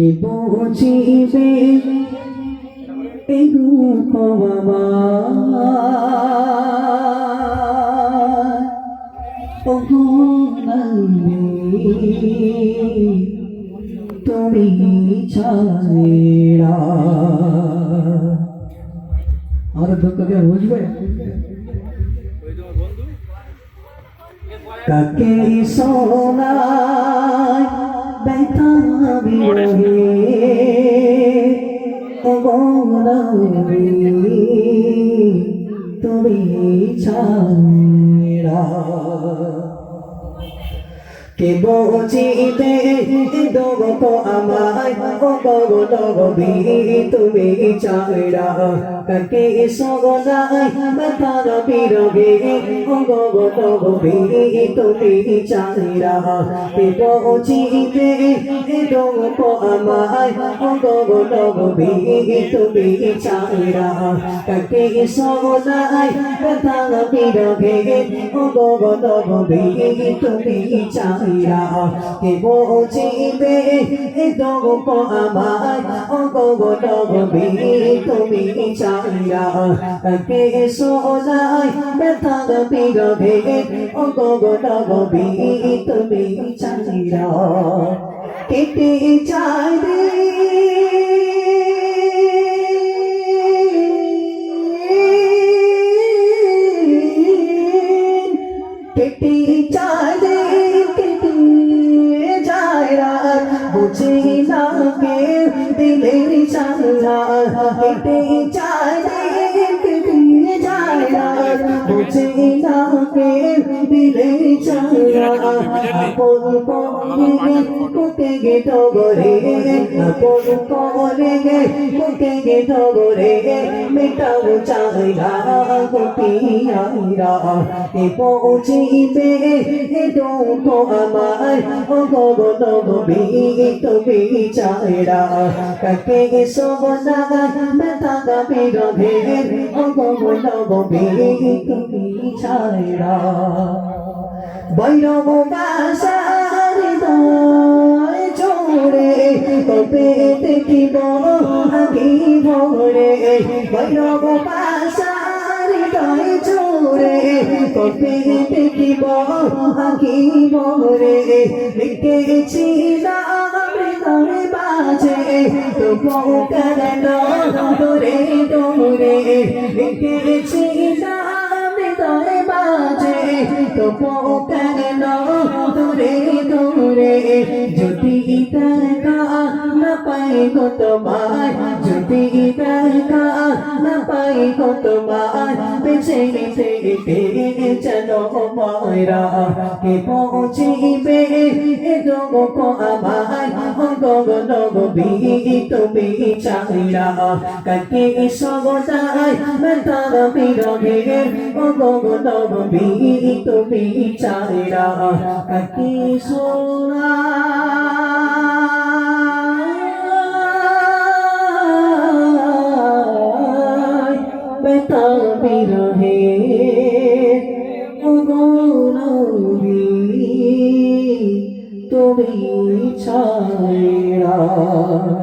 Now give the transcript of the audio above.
কে বুঝিবে এই ওগো নবী, তুমি ছাড়া আমাদের দুঃখকে বুঝবে? কাকে অগণবী তুমি ছাড়া কে বুঝিতে দেব তো আমায়, ও গগনবী তুমি চাইরা। কাকে সগনাই মাথার বিরগে ও গগনবী তুমি চাইরা। কে বুঝিতে দেব তো আমায়, ও গগনবী তুমি চাইরা। কাকে সগনাই মাথার বিরগে ও গগনবী তুমি চাইরা। কে বুঝিবে দোপ আমায় অগবনবী তুমি চাইরা কে সোনাই ব্যথা বিরহে অগবনবী তুমি চাইরা কেটে চাই রে কেটে চাই দিলের চারা কেটে চাই রে কেটে যায় রাত বুঝে না কে মেটাও চাইরা গোপিয়াইরা এ পৌঁছিবে এ দুঃখ আমার ও গগনবী তুমি চাইরা কাকে সোনাগায় ব্যথা বিরহে ও গগনবী তুমি চাইরা বৈরব বাসার দয় ছোড়ে কবে দেখিব আগে ভরে। বৈরব বাসার দয় ছোড়ে কবে দেখিব আগে ভরে। লিখেছিলাম হৃদয় বাজে, তবু কেন দূরে দূরে লিখেছিলাম হৃদয় বাজে তবু কেন দূরে দূরে যদি দেখা না পাই গো তোমায় যদি দেখা না পাই গো তোমায় বেছে থেকে যেন ময়রা কে পৌঁছিবে এ গো গবি তুমি চাইরা কাকে সগতায় মেতার বিরহে ও গগন গবি তুমি চাইরা কাকে সোনা। বেতা বিরহে ও গৌরবী তুমি ছাইরা Oh.